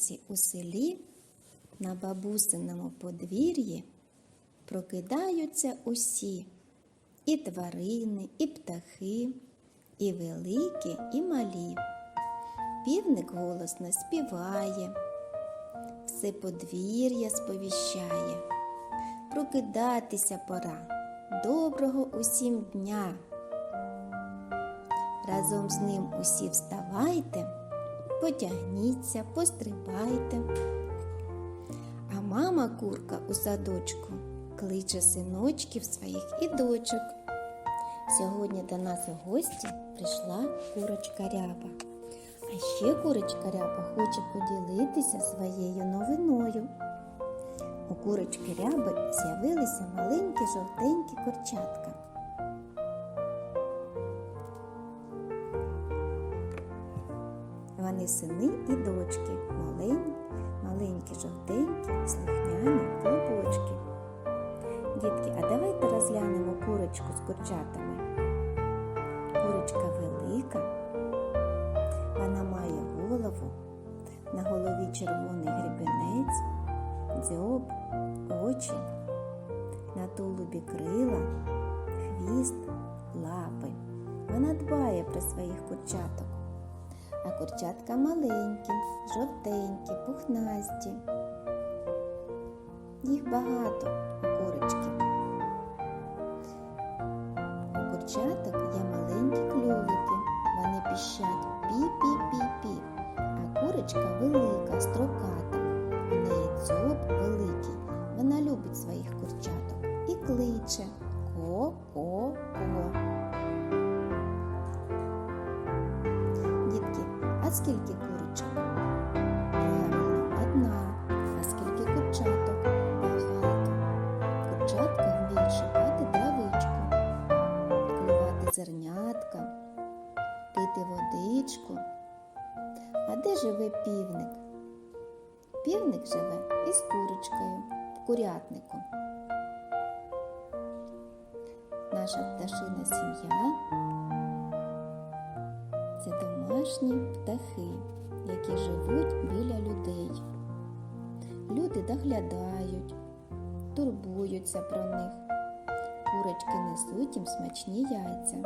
Вранці у селі на бабусиному подвір'ї прокидаються усі і тварини, і птахи, і великі, і малі. Півник голосно співає, все подвір'я сповіщає. Прокидатися пора. Доброго усім дня. Разом з ним усі вставайте, потягніться, пострибайте. А мама курка у садочку кличе синочків своїх і дочок. Сьогодні до нас у гості прийшла курочка ряба. А ще курочка ряба хоче поділитися своєю новиною. У курочки ряби з'явилися маленькі жовтенькі курчатка. Вони сини і дочки, маленькі, маленькі жовтенькі, слухняні клубочки. Дітки, а давайте розглянемо курочку з курчатами. Курочка велика, вона має голову, на голові червоний гребінець, дзьоб, очі, на тулубі крила, хвіст, лапи. Вона дбає про своїх курчаток. А курчатка маленькі, жовтенькі, пухнасті. Їх багато курочки. У курчаток є маленькі клювики. Вони піщать пі-пі-пі-пі. А курочка велика, строката. У неї дзьоб великий. Вона любить своїх курчаток і кличе ко-ко-ко. А скільки курочок? Правильно, одна. А скільки курчаток? Багато. Курчатка вміють шукати травичку, клювати зернятка, пити водичку. А де живе півник? Півник живе із курочкою в курятнику. Наша пташина сім'я домашні птахи, які живуть біля людей. Люди доглядають, турбуються про них. Курочки несуть їм смачні яйця.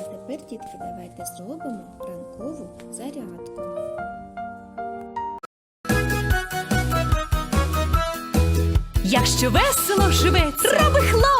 А тепер, дітки, давайте зробимо ранкову зарядку. Якщо весело живеться, роби хлоп.